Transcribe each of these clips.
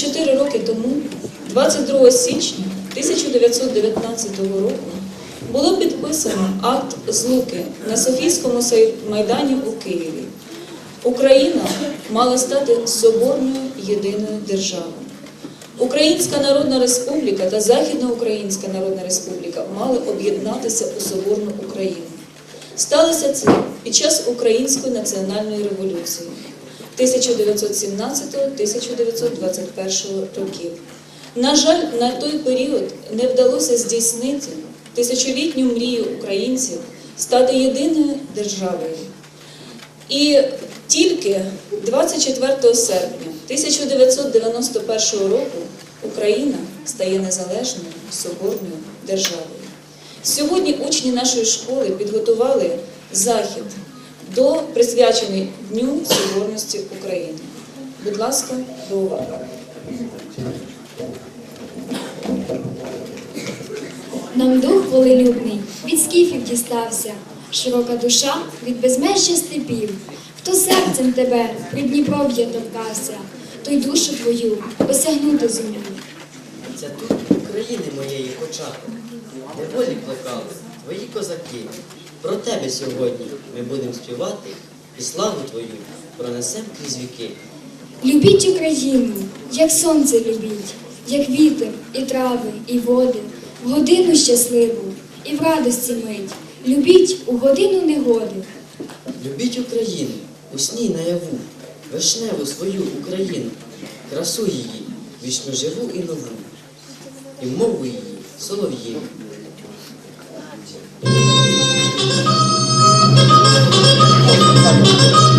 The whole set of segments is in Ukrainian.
94 роки тому, 22 січня 1919 року, було підписано акт злуки на Софійському майдані у Києві. Україна мала стати соборною єдиною державою. Українська Народна Республіка та Західноукраїнська Народна Республіка мали об'єднатися у Соборну Україну. Сталося це під час Української національної революції 1917-1921 років. На жаль, на той період не вдалося здійснити тисячолітню мрію українців стати єдиною державою. І тільки 24 серпня 1991 року Україна стає незалежною соборною державою. Сьогодні учні нашої школи підготували захід до присвячений Дню Соборності України. Будь ласка, до уваги. Нам дух волелюбний від скіфів дістався, широка душа від безмежжя степів. Хто серцем тебе при Дніпров'я торкався, той душу твою осягнути зумів. Це тут України моєї початок. Неволі плекали твої козаки. Про тебе сьогодні ми будемо співати і славу твою пронесем крізь віки. Любіть Україну, як сонце любіть, як вітер, і трави, і води, в годину щасливу і в радості мить. Любіть у годину негоди. Любіть Україну, у сні наяву, вишневу свою Україну, красу її, вічно живу і нову, і мову її солов'їну. – Thank you.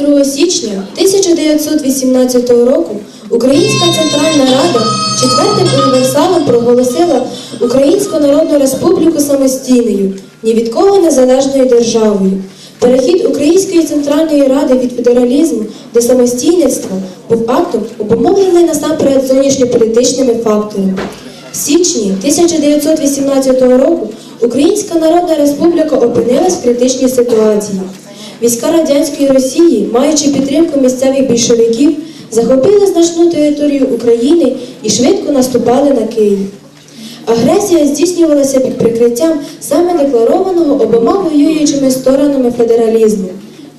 22 січня 1918 року Українська Центральна Рада четвертим універсалом проголосила Українську Народну Республіку самостійною, ні від кого незалежною державою. Перехід Української Центральної Ради від федералізму до самостійництва був актом, обумовлений насамперед зовнішньополітичними факторами. В січні 1918 року Українська Народна Республіка опинилась в критичній ситуації. Війська радянської Росії, маючи підтримку місцевих більшовиків, захопили значну територію України і швидко наступали на Київ. Агресія здійснювалася під прикриттям саме декларованого обома воюючими сторонами федералізму.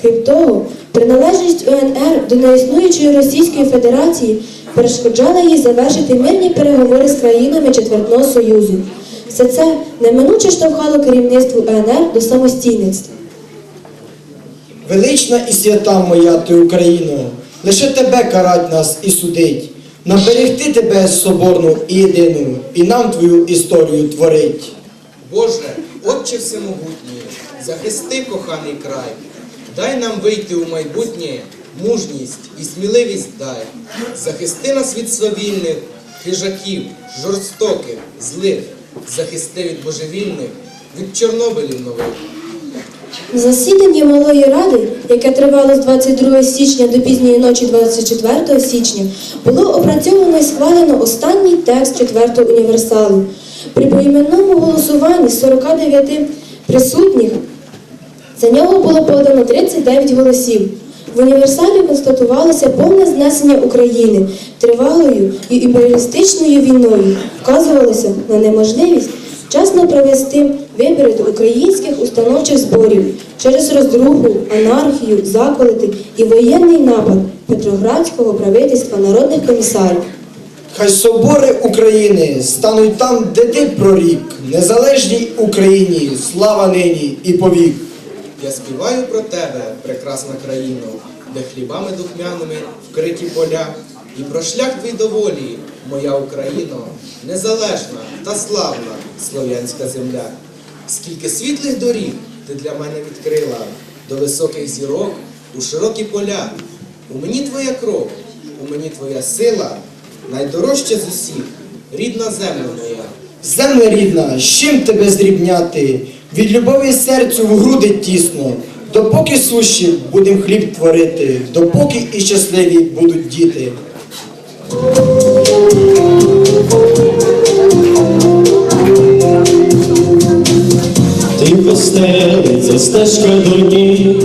Крім того, приналежність УНР до неіснуючої Російської Федерації перешкоджала їй завершити мирні переговори з країнами Четвертного Союзу. Все це неминуче штовхало керівництво УНР до самостійництва. Велична і свята моя ти Україно, лише тебе карать нас і судить, нам берегти тебе соборну і єдину, і нам твою історію творить. Боже, Отче Всемогутній, захисти коханий край, дай нам вийти у майбутнє, мужність і сміливість дай. Захисти нас від свавільних, хижаків, жорстоких, злих, захисти від божевільних, від Чорнобилів нових. Засідання Малої Ради, яке тривало з 22 січня до пізньої ночі 24 січня, було опрацьовано і схвалено останній текст четвертого універсалу. При поіменному голосуванні 49 присутніх за нього було подано 39 голосів. В універсалі констатувалося повне знесення України тривалою і імперіалістичною війною. Вказувалося на неможливість вчасно провести вибори до українських установчих зборів через роздруху, анархію, заколоти і воєнний напад Петроградського правительства народних комісарів. Хай собори України стануть там, де ти прорік, незалежній Україні, слава нині і повік. Я співаю про тебе, прекрасна країно, де хлібами духмяними вкриті поля, і про шлях твій доволі, моя Україно, незалежна та славна слов'янська земля. Скільки світлих доріг ти для мене відкрила, до високих зірок, у широкі поля. У мені твоя кров, у мені твоя сила, найдорожча з усіх, рідна земля моя. Земля рідна, з чим тебе зрівняти? Від любові серцю в груди тісно. Допоки суші будем хліб творити, допоки і щасливі будуть діти. Тихо стелиться стежка до ні,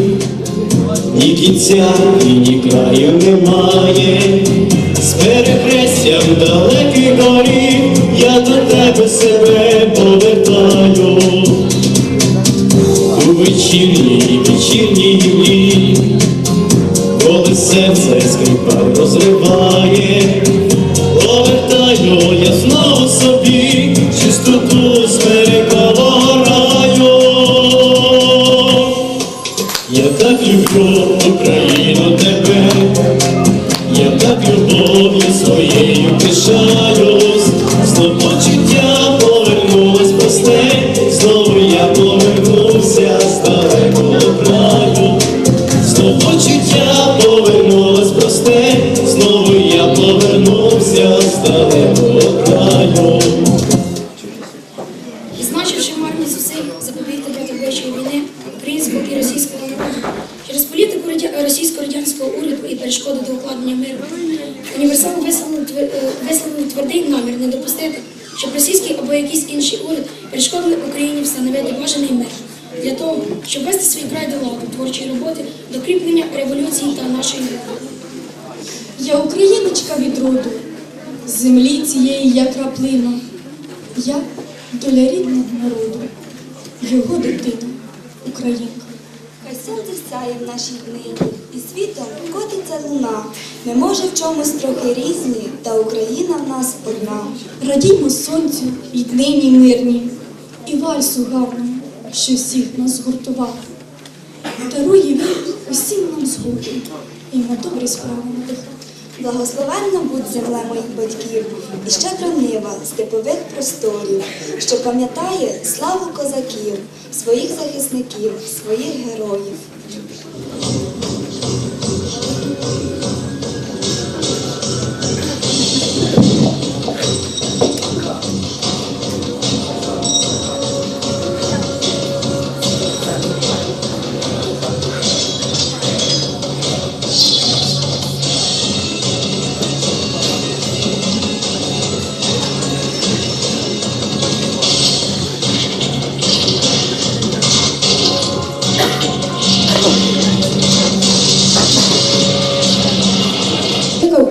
ні кінця і ні краю немає, з перехрестям далеких доріг я до тебе себе повертаю. У вечірній, вечірній дні, коли серце скрипа розриває, почуття повернулось просте, знову я повернувся з далекого краю. Відзначивши марні зусиль запобігти протиборчої війни українського і російського народу через політику радя- російсько-радянського уряду і перешкоди до укладення миру, універсал е, висловив твердий намір не допустити, щоб російський або якийсь інший уряд перешкодили щоб вести свій край до ладу творчої роботи, до кріплення революції та нашої мови. Я україночка від роду, землі цієї я краплина. Я доля рідного народу, його дитина, українка. Хай сонце сяє в нашій днині, і світом котиться луна. Ми, може, в чомусь трохи різні, та Україна в нас одна. Радіймо сонцю й днині мирні, і вальсу гарному, що всіх нас згуртував. Дарує він усім нам згоду і на добрі справи надихав. Благословенна будь земле моїх батьків, і щедра нива степових просторів, що пам'ятає славу козаків, своїх захисників, своїх героїв.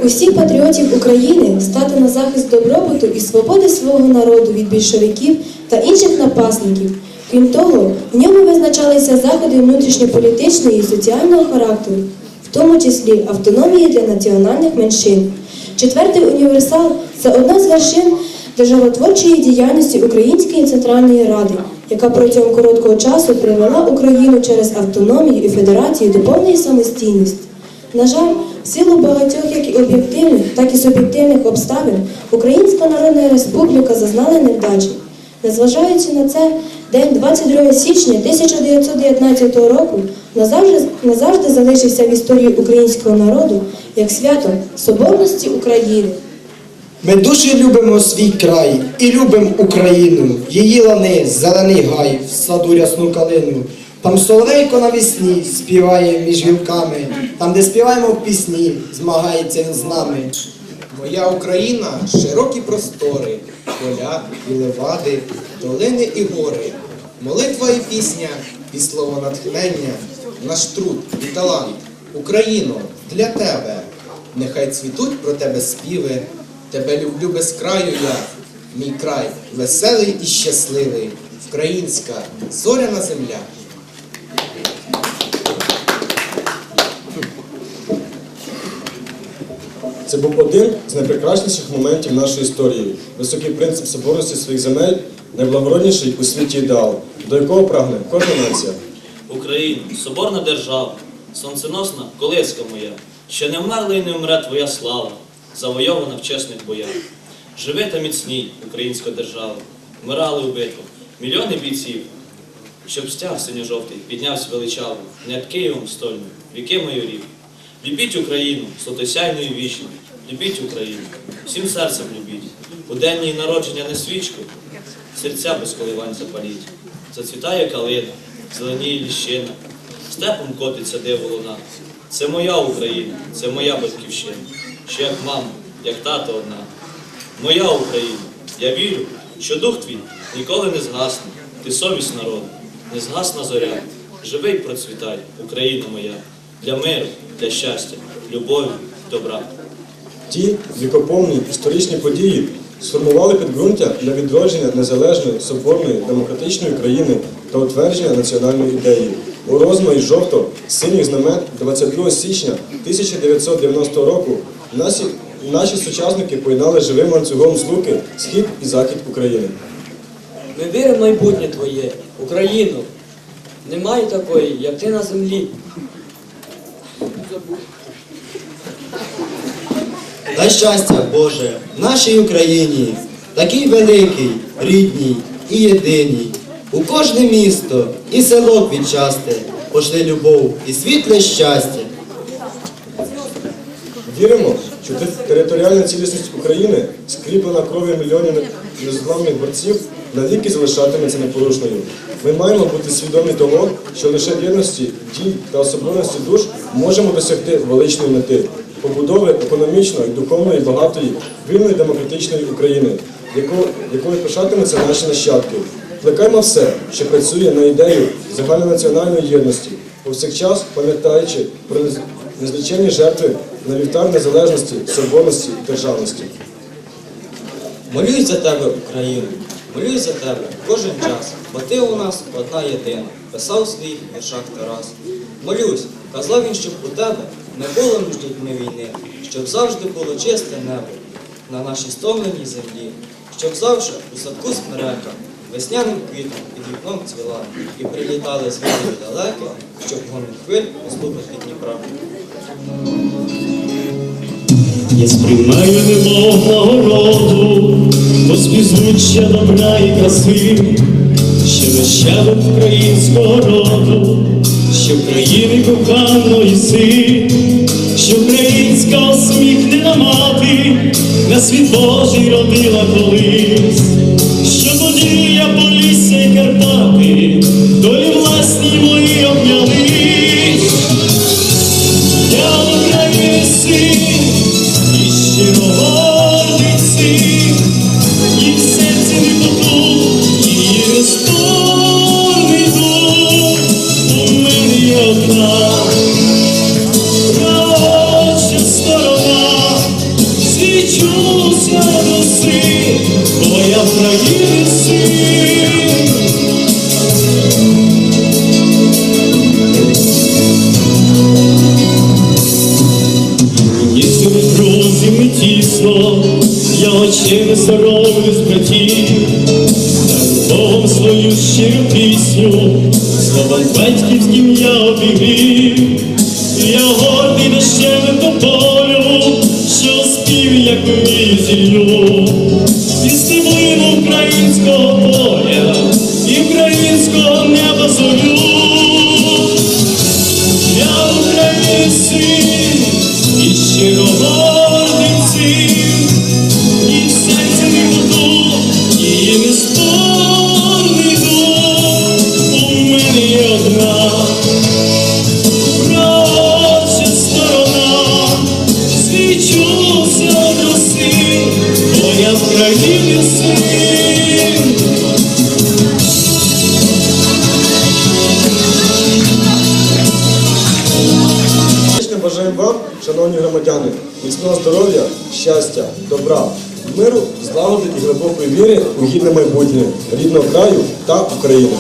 Усіх патріотів України стати на захист добробуту і свободи свого народу від більшовиків та інших напасників. Крім того, в ньому визначалися заходи внутрішньополітичного і соціального характеру, в тому числі автономії для національних меншин. Четвертий універсал це одна з вершин державотворчої діяльності Української Центральної Ради, яка протягом короткого часу привела Україну через автономію і федерацію до повної самостійності. На жаль, в силу багатьох як і об'єктивних, так і суб'єктивних обставин Українська Народна Республіка зазнала невдачі. Незважаючи на це, день 22 січня 1919 року назавжди, назавжди залишився в історії українського народу як свято Соборності України. Ми дуже любимо свій край і любимо Україну, її лани, зелений гай, в саду рясну калину. Там соловейко навесні співає між гілками, там, де співаємо в пісні, змагається з нами. Моя Україна широкі простори, поля і левади, долини і гори, молитва і пісня, і слово натхнення, наш труд і талант. Україно, для тебе. Нехай цвітуть про тебе співи, тебе люблю без краю я, мій край веселий і щасливий, українська зоряна земля. Це був один з найпрекрасніших моментів нашої історії. Високий принцип соборності своїх земель найблагородніший у світі ідеал, до якого прагне кожна нація. Україна, соборна держава, сонценосна колиска моя, ще не вмерла і не вмре твоя слава, завойована в чесних боях. Живи та міцній, українська держава, вмирали у битвах, мільйони бійців, щоб стяг синьо-жовтий піднявся величаво, над Києвом стольним, віки майорів. Любіть Україну, слотосяйну і вічну, любіть Україну, всім серцем любіть. У день народження не свічку, серця без коливань запаліть. Зацвітає калина, зеленіє ліщина, степом котиться диво луна. Це моя Україна, це моя батьківщина, що як мама, як тато одна. Моя Україна, я вірю, що дух твій ніколи не згасне, ти совість народу, не згасна зоря. Живи й процвітай, Україна моя, для миру, для щастя, любові, добра. Ті вікоповні історичні події сформували підґрунтя для відродження незалежної, соборної, демократичної країни та утвердження національної ідеї. У розмаї жовто-синіх знамет 22 січня 1990 року наші, наші сучасники поєднали живим ланцюгом злуки схід і захід України. Ми віримо в майбутнє твоє, Україну. Немає такої, як ти на землі. Дай щастя, Боже, нашій Україні, такій великій, рідній і єдиній. У кожне місто і село квітчасте, пошли любов і світле щастя. Віримо, що територіальна цілісність України, скріплена кров'ю мільйонів незламних борців, навіки залишатиметься непорушною. Ми маємо бути свідомі того, що лише в єдності дій та особливості душ можемо досягти величної мети побудови економічної, духовної, багатої, вільної демократичної України, яко- якою пишатимуться наші нащадки. Плекаймо все, що працює на ідею загальнонаціональної єдності, повсякчас пам'ятаючи про нез- незліченні жертви на вівтар незалежності, соборності і державності. Молюсь за тебе, Україну, молюсь за тебе кожен час, бо ти у нас одна єдина, писав у своїх віршах Тарас. Молюсь, казав він, щоб у тебе не було між дітьми війни, щоб завжди було чисте небо на нашій стомленій землі, щоб завжди у садку смерека весняним квітом під вікном цвіла, і прилітали з вірою далеко, щоб гомін хвиль послухати Дніпра. Я сприймаю немов нагороду, співзвуччя добра і краси, що нащадок українського роду, що країни коханої си, що українська усміхнена мати на світ Божий родила колись, що тоді я полісся й Карпати, долі власні мої обнялись. Я України син, і щиро я очей не соромлюсь братів, Богом свою щиру пісню, словом батьківським я обігрів. Я гордий дощевим до полю, що спів, як мій зіллю. у гідне майбутнє рідного краю та України.